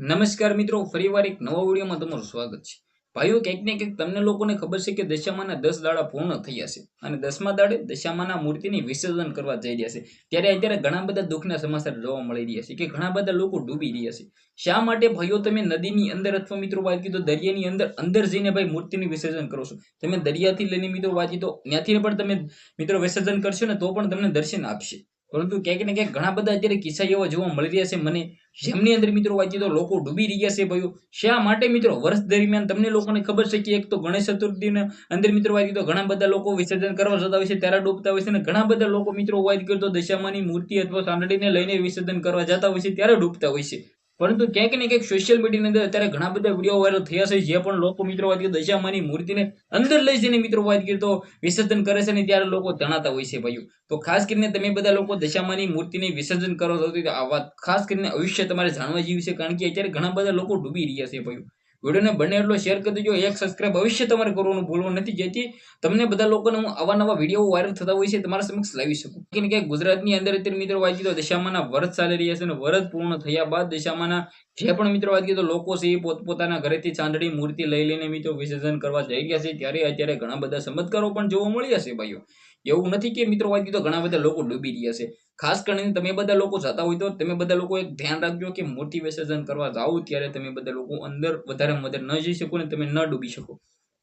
નમસ્કાર મિત્રો, ફરીવાર એક નવા વિડીયોમાં તમારું સ્વાગત છે. ભાઈઓ કંઈક ને કંઈક તમને લોકોને ખબર છે કે દશામાના દસ દાડા પૂર્ણ થયા છે અને દસમા દાડે દશામાના મૂર્તિની વિસર્જન કરવા જઈ રહ્યા છે. ત્યારે અત્યારે ઘણા બધા દુઃખના સમાચાર જોવા મળી રહ્યા છે કે ઘણા બધા લોકો ડૂબી રહ્યા છે. શા માટે ભાઈઓ, તમે નદીની અંદર અથવા મિત્રો વાત તો દરિયાની અંદર અંદર જઈને ભાઈ મૂર્તિનું વિસર્જન કરો છો? તમે દરિયાથી લઈને મિત્રો વાત કીધું ત્યાંથી પણ તમે મિત્રો વિસર્જન કરશો ને તો પણ તમને દર્શન આપશે. પરંતુ ક્યાંક ને ક્યાંક ઘણા બધા અત્યારે કિસ્સા એવા જોવા મળી રહ્યા છે. મને જેમની અંદર મિત્રો વાંચી તો લોકો ડૂબી રહ્યા છે ભાઈઓ શા માટે મિત્રો? વર્ષ દરમિયાન તમને લોકોને ખબર છે કે એક તો ગણેશ ચતુર્થીને અંદર મિત્રો વાંચી તો ઘણા બધા લોકો વિસર્જન કરવા જતા હોય છે ત્યારે ડૂબતા હોય છે અને ઘણા બધા લોકો મિત્રો વાત કરતો દશામાની મૂર્તિ અથવા સાંડળીને લઈને વિસર્જન કરવા જતા હોય છે, ત્યારે ડૂબતા હોય છે. પરંતુ ક્યાંક ને ક્યાંક સોશિયલ મીડિયાની અંદર અત્યારે ઘણા બધા વીડિયો વાયરલ થયા છે, જે પણ લોકો મિત્રો વાત કરતો દશામાની મૂર્તિને અંદર લઈ જઈને મિત્રો વાત કરતો વિસર્જન કરે છે ને ત્યારે લોકો તણાતા હોય છે ભાઈઓ. તો ખાસ કરીને તમે બધા લોકો દશામાની મૂર્તિને વિસર્જન કરો છો તો આ વાત ખાસ કરીને અવશ્ય તમારે જાણવા જેવી છે, કારણ કે અત્યારે ઘણા બધા લોકો ડૂબી રહ્યા છે ભાઈઓ. વિડીયોને બને એટલો શેર કરી દેજો. એક સબસ્ક્રાઇબ અવશ્ય તમારે કરવાનું ભૂલવું નથી. જેથી તમને બધા લોકોને હું આવા નવા વીડિયો વાયરલ થતા હોય છે તમારા સમક્ષ લાવી શકું. કે કે ગુજરાતની અંદર અત્યારે મિત્રો વાંચી તો દશામાના વ્રત ચાલી રહ્યા છે અને વ્રત પૂર્ણ થયા બાદ દશામાના જે પણ મિત્રો વાત તો લોકો છે એ પોતપોતાના ઘરેથી ચાંદડી મૂર્તિ લઈ લઈને મિત્રો વિસર્જન કરવા જઈ રહ્યા છે. ત્યારે અત્યારે ઘણા બધા ચમત્કારો પણ જોવા મળ્યા છે ભાઈઓ. એવું નથી કે મિત્રો વાત તો ઘણા બધા લોકો ડૂબી રહ્યા છે. ખાસ કરીને તમે બધા લોકો જતા હોય તો તમે બધા લોકો એક ધ્યાન રાખજો કે મોટી વિસર્જન કરવા જાઓ ત્યારે તમે બધા લોકો અંદર વધારે વધારે ન જઈ શકો ને તમે ન ડૂબી શકો.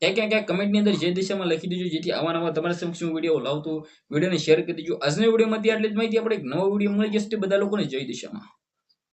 ક્યાં ક્યાં ક્યાં કમેન્ટની અંદર જે દિશામાં લખી દેજો, જેથી આવા નવા તમારા સમક્ષ હું વીડિયો લાવતો વિડીયોને શેર કરી દેજો. આજના વિડીયોમાંથી આટલી જ માહિતી. આપણે એક નવો વીડિયો મળી જશે બધા લોકોને જય દિશામાં.